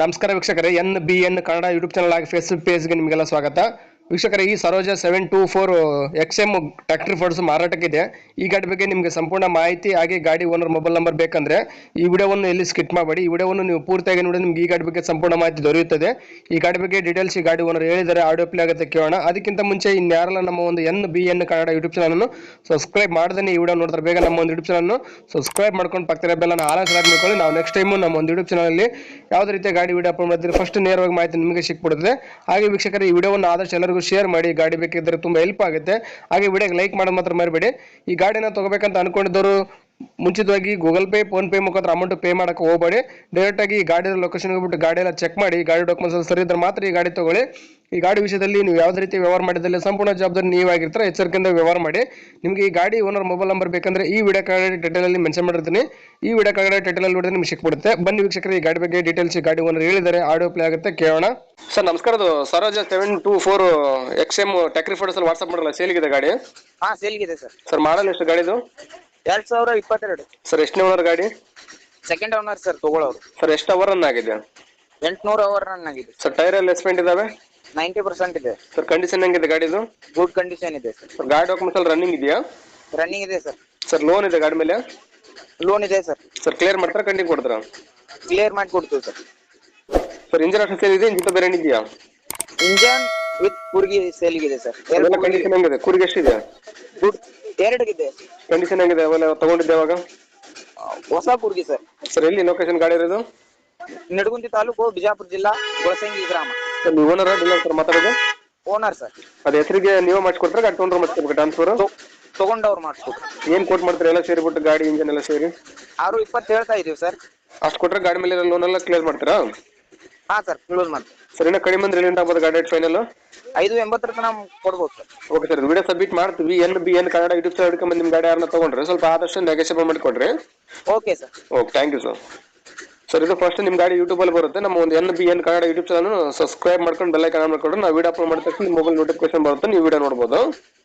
ನಮಸ್ಕಾರ ವೀಕ್ಷಕರೇ N B N Kannada YouTube channel ಆಗಿ ಫೇಸ್ಬುಕ್ ಪೇಜ್ಗೆ ನಿಮಗೆಲ್ಲ ಸ್ವಾಗತ. ವೀಕ್ಷಕರೇ, ಈ Swaraj seven two four X M tractor force ಮಾರಾಟಕ್ಕಿದೆ. ಈ ಗಾಡಿ ಬಗ್ಗೆ ನಿಮಗೆ ಸಂಪೂರ್ಣ ಮಾಹಿತಿ, ಹಾಗೆ ಗಾಡಿ ಓನರ್ ಮೊಬೈಲ್ ನಂಬರ್ ಬೇಕಂದ್ರೆ ಈ ವಿಡಿಯೋವನ್ನು ಎಲ್ಲಿ ಸ್ಕಿಟ್ ಮಾಡಬೇಡಿ ಈ ವಿಡಿಯೋವನ್ನು ನೀವು ಪೂರ್ತಿಯಾಗಿ ನೋಡಿ ನಿಮ್ಗೆ ಈ ಗಾಡಿ ಬಗ್ಗೆ ಸಂಪೂರ್ಣ ಮಾಹಿತಿ ದೊರೆಯುತ್ತದೆ. ಈ ಗಾಡಿ ಬಗ್ಗೆ ಡೀಟೇಲ್ಸ್ ಈ ಗಾಡಿ ಓನರ್ ಹೇಳಿದರೆ ಆಡಿಯೋ ಪ್ಲೇ ಆಗುತ್ತೆ, ಕೇಳೋಣ. ಅದಕ್ಕಿಂತ ಮುಂಚೆ ಇನ್ಯಾರಲ್ಲ ನಮ್ಮ ಒಂದು N B N Kannada YouTube channel subscribe ಮಾಡದೇ ಈ ವಿಡಿಯೋ ನೋಡಿದ್ರೆ ಬೇಗ ನಮ್ಮ ಒಂದು ಯೂಟ್ಯೂಬ್ ಚಾನಲ್ ಸಬ್ಸ್ಕ್ರೈಬ್ ಮಾಡ್ಕೊಂಡು ಪಕ್ಕದ ಬೆಲ್ಲ ಆಲ್ ಮಾಡ್ಕೊಳ್ಳಿ ನಾವು ನೆಕ್ಸ್ಟ್ ಟೈಮು ನಮ್ಮ ಒಂದು ಯೂಟ್ಯೂಬ್ ಚಾನಲಲ್ಲಿ ಯಾವುದೇ ರೀತಿಯ ಗಾಡಿ ವಿಡಿಯೋ ಅಪ್ಲೋಡ್ ಮಾಡಿದ್ರೆ ಫಸ್ಟ್ ನೇರವಾಗಿ ಮಾಹಿತಿ ನಿಮಗೆ ಸಿಕ್ಬಿಡುತ್ತದೆ. ಹಾಗೆ ವೀಕ್ಷಕರ, ಈ ವಿಡಿಯೋವನ್ನು ಆದಷ್ಟು ಎಲ್ಲರಿಗೂ ಶೇರ್ ಮಾಡಿ, ಗಾಡಿ ಬೇಕಿದ್ರೆ ತುಂಬಾ ಹೆಲ್ಪ್ ಆಗುತ್ತೆ. ಹಾಗೆ ವಿಡಿಯೋಗೆ ಲೈಕ್ ಮಾಡೋದು ಮಾತ್ರ ಮರಿಬೇಡಿ. ಈ ಗಾಡಿನ ತಗೋಬೇಕಂತ ಅನ್ಕೊಂಡಿದ್ದವರು ಮುಂಚಿತವಾಗಿ ಗೂಗಲ್ ಪೇ ಫೋನ್ ಪೇ ಮುಖಾಂತರ ಅಮೌಂಟ್ ಪೇ ಮಾಡಕ್ಕೆ ಹೋಗಬೇಡಿ. ಡೈರೆಕ್ಟ್ ಆಗಿ ಈ ಗಾಡಿ ಲೊಕೇಶನ್ ಹೋಗ್ಬಿಟ್ಟು ಗಾಡಿ ಎಲ್ಲ ಚೆಕ್ ಮಾಡಿ, ಗಾಡಿ ಡಾಕ್ಯುಮೆಂಟ್ಸ್ ಸರಿ ಇದ್ರೆ ಮಾತ್ರ ಈ ಗಾಡಿ ತಗೊಳ್ಳಿ. ಈ ಗಾಡಿ ವಿಷಯದಲ್ಲಿ ನೀವು ಯಾವುದೇ ರೀತಿ ವ್ಯವಹಾರ ಮಾಡಿದಲ್ಲಿ ಸಂಪೂರ್ಣ ಜವಾಬ್ದಾರಿ ನೀವಾಗಿರ್ತಾರೆ ಎಚ್ಚರಿಕೆಯಿಂದ ವ್ಯವಹಾರ ಮಾಡಿ. ನಿಮಗೆ ಈ ಗಾಡಿ ಓನರ್ ಮೊಬೈಲ್ ನಂಬರ್ ಬೇಕಂದ್ರೆ ಈ ವಿಡಿಯೋ ಕಡೆ ಟೈಟಲ್ ಅಲ್ಲಿ ಮೆನ್ಷನ್ ಮಾಡಿರ್ತೀನಿ. ಈ ವಿಡಿಯೋ ಕಾಗಡೆ ಟೈಟಲಲ್ಲಿ ನೋಡಿದ್ರೆ ನಿಮ್ಗೆ ಸಿಕ್ಬಿಡುತ್ತೆ. ಬನ್ನಿ ವೀಕ್ಷಕರು, ಈ ಗಾಡಿ ಬಗ್ಗೆ ಡೀಟೇಲ್ಸ್ ಗಾಡಿ ಓನರ್ ಹೇಳಿದ್ದಾರೆ. ಆಡಿಯೋ ಪ್ಲೇ ಆಗುತ್ತೆ, ಕೇಳೋಣ. ಸರ್ ನಮಸ್ಕಾರ ಅದು Swaraj seven two four X M ಟ್ಯಾಕ್ರಿ photos ಅಲ್ಲಿ ವಾಟ್ಸ್ಆಪ್ ಮಾಡಲ್ಲ ಸೇಲ್ಗಿದೆ ಗಾಡಿ? ಹಾ ಸೇಲ್ಗಿದೆ ಸರ್. ಸರ್ ಮಾಡಲ್ ಎಷ್ಟು ಗಾಡಿದು ಎರಡ್ ಸಾವಿರ ಇಪ್ಪತ್ತೆರಡು. ಸರ್ ಎಷ್ಟನೇ ಓನರ್ ಗಾಡಿ? ಸೆಕೆಂಡ್ ಓನರ್ ಸರ್ ತಗೊಳ್ಳೋರು ಸರ್ ಎಷ್ಟು ಅವರ್ ರನ್ ಆಗಿದೆ? ಎಂಟ್ನೂರ ಅವರ್ ರನ್ ಆಗಿದೆ ಸರ್. ಟೈರ್ ಎಲ್ಲ ಎಸ್ಪೆಂಟ್ ಇದಾವೆ? ನೈಂಟಿ ಪರ್ಸೆಂಟ್ ಇದೆ. ಸರ್ ಕಂಡೀಷನ್ ಹೆಂಗಿದೆ ಗಾಡಿದು ಗುಡ್ ಕಂಡೀಷನ್ ಇದೆ ಸರ್. ಸರ್ ಗಾಡಿ ಡಾಕ್ಯುಮೆಂಟ್ಸ್ ಅಲ್ಲಿ ರನ್ನಿಂಗ್ ಇದೆಯಾ? ರನ್ನಿಂಗ್ ಇದೆ ಸರ್. ಸರ್ ಲೋನ್ ಇದೆ ಗಾಡಿ ಮೇಲೆ? ಲೋನ್ ಇದೆ ಸರ್. ಸರ್ ಕ್ಲಿಯರ್ ಮಾಡ್ತಾರೆ ಕಂಡಿಗೆ ಕೊಡ್ತಾರಾ? ಕ್ಲಿಯರ್ ಮಾಡಿ ಕೊಡ್ತೀವಿ sir. Sir engine option sale ಇದೆ ಇಂಜಿನ್ ಬೇರೆ ಇದೆಯಾ ಇಂಜನ್ ವಿತ್ ಕುರ್ಗಿ ಇದೆ ಸರ್ ಎಲ್ಲ ಕಂಡೀಷನ್ ಹೆಂಗಿದೆ? ಕುರ್ಗಿ ಎಷ್ಟಿದೆ? ಗುಡ್ ಇದೆ ಕಂಡೀಷನ್ ಹೆಂಗಿದೆ? ಅವೆಲ್ಲ ತಗೊಂಡಿದ್ದೆ ಅವಾಗ ಹೊಸ ಕುರ್ಗಿ ಸರ್ ಸರ್ ಎಲ್ಲಿ ಲೊಕೇಶನ್ ಗಾಡಿ ಇರೋದು? ನಡಗುಂದಿ ತಾಲೂಕು ಬಿಜಾಪುರ ಜಿಲ್ಲಾ ಗೊಳಸಂಗಿ ಗ್ರಾಮ. ಸರ್ ನೀವು ಓನರ್ ಡೀಲರ್ ಸರ್ ಮಾತಾಡೋದು? ಓನರ್ ಸರ್ ಅದ ಹೆಸರಿಗೆ ನೀವು ಮಾಡಿಸ್ಕೊಡ್ತಾರೆ ಗಾಡಿ ತೊಗೊಂಡ್ರೆ ಮಾಡಿಸ್ಕೋಬೇಕು ಟ್ರಾನ್ಸ್ಫರ್ ತಗೊಂಡವ್ರು ಮಾಡಿಸ್ಕೊಡ್ರಿ ಏನು ಕೊಟ್ಟು ಮಾಡ್ತಾರೆ? ಎಲ್ಲ ಸೇರಿಬಿಟ್ಟು ಗಾಡಿ ಇಂಜಿನ್ ಎಲ್ಲ ಸೇರಿ? ಆರು ಇಪ್ಪತ್ತು ಹೇಳ್ತಾ ಇದೀವಿ ಸರ್ ಅಷ್ಟು ಕೊಟ್ರೆ ಗಾಡಿ ಮೇಲೆ ಲೋನ್ ಎಲ್ಲ ಕ್ಲಿಯರ್ ಮಾಡ್ತೀರಾ? ಹಾ ಸರ್ ಕ್ಲೋಸ್ ಮಾಡಿ ಸರಿನಾ ಇನ್ನೂ ಕಡಿಮೆ ಅಂದ್ರೆ ಎಲ್ಲಿಂದ ಆಗ್ಬೋದು ಗಾಡಿ ಫೈನಲ್ ಐದು ಎಂಬತ್ತರ ತನಕ ಕೊಡ್ಬೋದು sir. Okay sir video submit ಮಾಡ್ತೀವಿ. N B N Kannada YouTube channel ಹಿಡ್ಕೊಂಡ್ ನಿಮ್ಮ ಗಾಡಿ ಯಾರನ್ನ ತಗೊಂಡ್ರೆ ಸ್ವಲ್ಪ ಆದಷ್ಟು ನೆಗೆಷಿಯಬಲ್ ಮಾಡಿಕೊಡ್ರಿ. Okay sir. Okay thank you sir sir ಇದು ಫಸ್ಟ್ ನಿಮ್ಮ ಗಾಡಿ ಯೂಟ್ಯೂಬಲ್ಲಿ ಬರುತ್ತೆ. ನಮ್ಮ ಒಂದು N B N Kannada YouTube channel subscribe ಮಾಡ್ಕೊಂಡು ಬೆಲ್ ಐಕಾನ್ ಮಾಡ್ಕೊಂಡ್ರೆ ನಾವು ವಿಡಿಯೋ ಅಪ್ಲೋಡ್ ಮಾಡಿದ ತಕ್ಷಣ ಮೊಬೈಲ್ ನೋಟಿಫಿಕೇಶನ್ ಬರುತ್ತೆ. ನೀವು ವಿಡಿಯೋ ನೋಡ್ಬೋದು.